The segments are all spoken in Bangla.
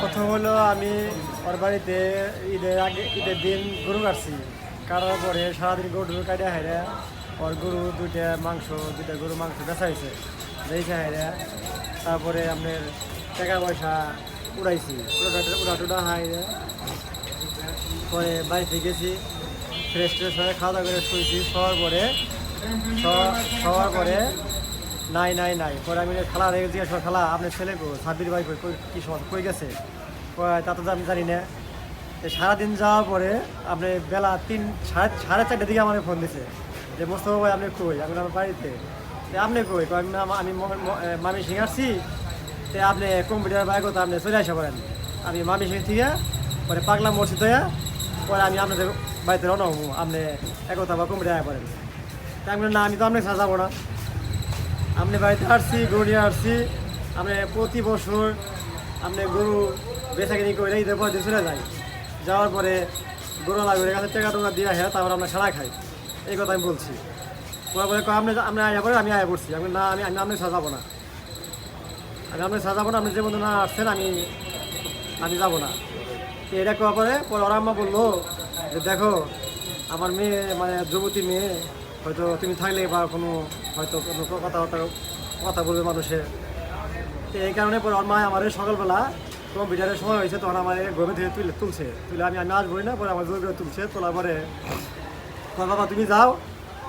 প্রথম হলো আমি ওর বাড়িতে ঈদের আগে, ঈদের দিন গরু কাটছি। কাটার পরে সারাদিন গরু কাটে হাইরে ওর গরু দুইটা মাংস, দুইটা গরু মাংস বেচা হয়েছে বেচা তারপরে আপনার টাকা পয়সা উড়াইছি। উড়া টুড়া হাইরে পরে বাড়িতে গেছি ফ্রেশ ট্রেশ হয়ে খাওয়া দাওয়া করে শুয়েছি শোয়ার পরে, শোয়া- শোয়ার পরে নাই নাই নাই। পরে আমি খালা রেখে জিজ্ঞেস খালা আপনার ছেলে সাব্বির ভাই কি সময় কই গেছে? তা তো আমি জানি না। সারাদিন যাওয়ার পরে আপনি বেলা তিন, সাড়ে সাড়ে চারটের দিকে আমাকে ফোন দিছে যে, মোস্তফা ভাই, আপনি কই? আমি আমার বাড়িতে? আপনি কই? আমি মামি সিং আসছি। তো আপনি কম্পিউটার বাইক তো আপনি চলে আসা পারেন আমি মামি সিং থেকে পরে পাগলা মসজিদ হয়ে পরে আমি আপনাদের বাড়িতে রওনা হব। আপনি একতা বা কম্পিউটার আয়া পড়েন। তা আমি না, আমি তো আপনাকে সাজাবো না। আপনি বাড়িতে আসছি গরু নিয়ে আসছি। আপনি প্রতি বছর আপনি গরু বেচা কিনি করে ঈদের পর দিন চলে যায় যাওয়ার পরে গরু লাগবে কাছে টাকা টোকা দিয়ে হ্যাঁ তারপর আমরা সারা খাই। এই কথা আমি বলছি। পরে বলে আপনি আপনি আয়া পরে আমি আয়া পড়ছি। আমি না, আমি আমি আপনি সাজাবো না। আমি আপনি সাজাবো না, আপনি যে বন্ধু না আসছেন, আমি আমি যাব না। এটা করার পরে পরে ওরা আম্মা বলল যে, দেখো, আমার মেয়ে মানে যুবতী মেয়ে হয়তো তুমি থাকলে বা কোনো হয়তো কোনো কথাবার্তা, কথা বলবে মানুষে। তো এই কারণে পরে আমার এই সকালবেলা কম্পিউটারের সময় হয়েছে, তখন আমার গভীর থেকে তুলে তুলছে। তুলে আমি আমি আসবোই না, পরে আমার করে তুলছে, তোলার পরে কয়, বাবা, তুমি যাও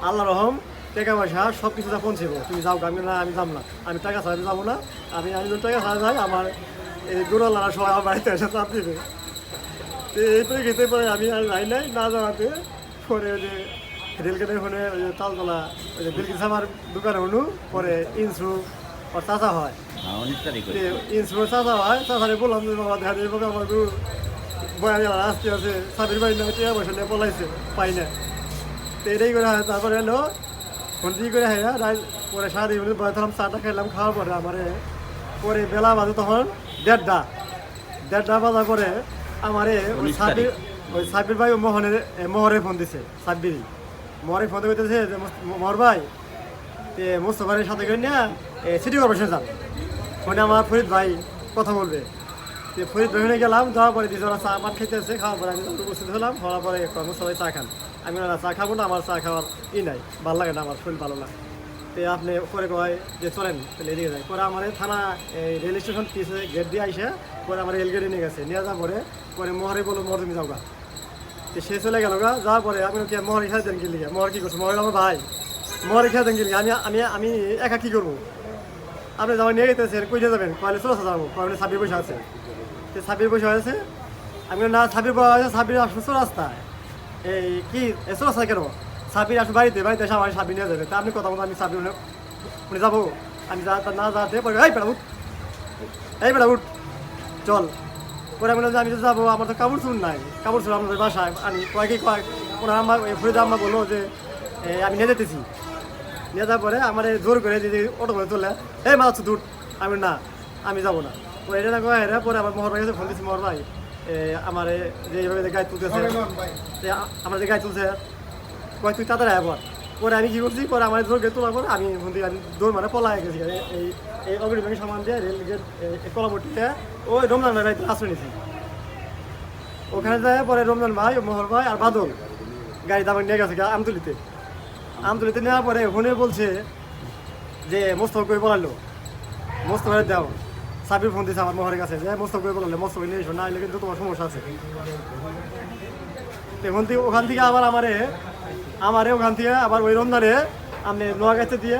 আল্লাহ রহম, টাকা পয়সা সব কিছু যা পৌঁছেবো। তুমি যাও, আমি না, আমি যাব না। আমি টাকা ছাড়া যাব না। আমি আমি যদি টাকা ছাড়া যাই, আমার এই গোড়ালারা সবাই আমার বাড়িতে এসে চাপ দিবে। তো এই খেতে পারে আমি আর যাই নাই, না যাওয়াতে পরে যে রেলগেটের ওখানে ওই যে তালতলা ওই যে বিলকিস আমার দোকানে হনু পরে ইন্সু ওর চাচা হয়। হ্যাঁ, ইন্সু চাচা হয় চাচারে বললাম যে বাবা দেখা যাবে আমার গরু বয়ানি আমার আসতে আছে। সাবির বাড়ি না টিয়া পয়সা নিয়ে পলাইছে পাই না। তো এটাই করে হয় তারপরে এলো ফোন দিয়ে করে হ্যাঁ রাত- পরে সারাদিন বয়ে থাকলাম চাটা খাইলাম খাওয়ার পরে আমারে পরে বেলা বাজে তখন দেড়টা। দেড়টা বাজার পরে আমারে ওই সাবির ওই সাবির ভাই মোহনের মোহরে ফোন দিছে সাব্বিরই। মোহরে ফোন করতেছে যে মোহর ভাই। তে মোস্তফারের সাথে করে নিয়ে সিটি কর্পোরেশনে যান। ফোনে আমার ফরিদ ভাই কথা বলবে। তো ফরিদ ভাই গেলাম যাওয়ার পরে দিদি ওরা চা পান খেতে আছে খাওয়ার পরে আমি উপস্থিত হলাম হওয়ার পরে মোস্তফাই চা খান। আমি বললাম, চা খাব না আমার চা খাওয়ার ই নাই ভালো লাগে না আমার শরীর ভালো লাগে তো আপনি পরে কয় যে চলেন তাহলে এদিকে যাই। পরে আমার থানা এই রেল স্টেশন পিছে গেট দিয়ে আইসে পরে আমার রেল গেটে নিয়ে গেছে। নিয়ে যাওয়ার পরে পরে মোহরে বলো মোহর তুমি যাও গা তো সে চলে গেল গা, যাওয়ার পরে আমি কি মোহর খেয়ে দেন গেলি মোহর কি করছ? মোহর আমার ভাই। মোহর খেয়ে দেন গেলি আমি আমি আমি একা কি করব? আপনি যাওয়া নিয়ে গেতেছেন, কই দিয়ে যাবেন? কয়লে চলে যাব। কয়লে ছাব্বিশ পয়সা আছে। তো ছাব্বিশ পয়সা আছে আমি না, ছাব্বিশ পয়সা আছে, ছাব্বিশ আসব রাস্তায়। এই কি? এসো রাস্তায় কেন? ছাব্বিশ আসব বাড়িতে বাড়িতে এসে আমার ছাব্বিশ নিয়ে যাবে। তা আপনি কথা মতো আমি ছাব্বিশ উনি যাব। আমি যা না যাতে পরে, এই বেড়া উঠ। এই বেড়া উঠ। চল। পরে আমি বললাম যে আমি তো যাব আমার তো কাপড় চুন নাই। কাপড় চুন আমাদের বাসায়। আমি কয়েকই কয়েক ওনার আম্মা ফরিদা আম্মা বলল যে আমি নিয়ে যেতেছি। নিয়ে যাওয়ার পরে আমার এই জোর করে যদি অটো করে তোলে এই মাছ দূর আমি না আমি যাব না। পরে এটা না কয়ে পরে আমার মোহর ভাই কাছে ফোন দিচ্ছি মোহর ভাই এ, আমার যে এইভাবে গায়ে তুলতেছে আমার যে গায়ে তুলছে কয় তুই তাড়াতাড়ি আয় পর আমি কি করছি, পরে আমার জোর গেট তোলার পর আমি ফোন দিয়ে আমি দৌড় মানে পলাই গেছি। এই- এই ব্যাংক সামান দিয়ে রেল গেট কলামটিতে ওই রমজান ভাই বাড়িতে আশ্রয় নিয়েছি। ওখানে যায়, পরে রমজান ভাই মোহর ভাই আর বাদল গাড়ি দাম নিয়ে গেছে আমতুলিতে। আমতুলিতে নেওয়ার পরে ওখানে বলছে যে, মোস্তফা কই বলালো মোস্তফা দাও। সাবির ফোন দিয়েছে আমার মোহরের কাছে যে, মোস্তফা কই বলালো মোস্তফা নিয়ে এসো, না এলে কিন্তু তোমার সমস্যা আছে। তো ওখান থেকে ওখান থেকে আবার আমারে আমারে ওখান থেকে আবার ওই রমজানে আপনি নোয়াগাঁতে দিয়ে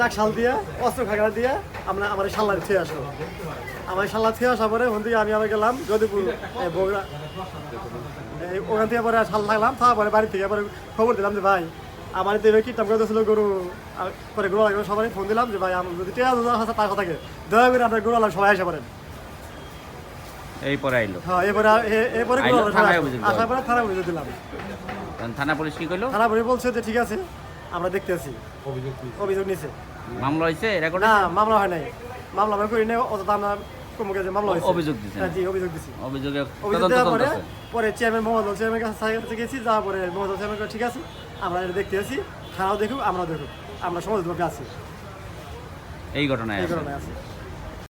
টাকশাল দিয়ে, অস্ত্র খাগড়া দিয়ে আমরা আমার সাল্লার থেকে আসলো আমার সাল্লা থেকে আসার পরে ওখান থেকে আমি আবার গেলাম যদিপুর বগুড়া। ওখান থেকে পরে সাল থাকলাম তারপরে বাড়ি থেকে পরে খবর দিলাম যে ভাই, আমার তো এবার কীর্তন করতেছিল গরু পরে গরু সবাই ফোন দিলাম যে ভাই, আমার যদি টেয়া আছে তার কথাকে, দয়া করে আপনার গরু সবাই এসে পড়েন। এই পরে আইলো। হ্যাঁ এরপরে এ- এরপরে গরু আইলো, থানায় অভিযোগ দেওয়া আসার পরে থানা অভিযোগ দিলাম। তখন থানা পুলিশ কি করল থানা পরে বলছে যে ঠিক আছে আমরা দেখতে আছি অভিযোগ নিছে। মামলা হয়েছে রেকর্ড না মামলা হয় নাই। মামলা আমরা করি নাই অত আমরা কমকে যে মামলা হয়েছে অভিযোগ দিছেন? হ্যাঁ, জি অভিযোগ দিছি। অভিযোগে অভিযোগ তদন্ত দেওয়ার পরে চলতেছে? পরে চেয়ারম্যান মোহাম্মদ চেয়ারম্যান কাছে সাহেবের কাছে গেছি যাওয়ার পরে মোহাম্মদ চেয়ারম্যান ঠিক আছে আমরা এটা দেখতে আছি থানাও দেখুক আমরাও দেখুক আমরা সমাজভাবে আছি। এই ঘটনায় এই আছে? কারণে আছি।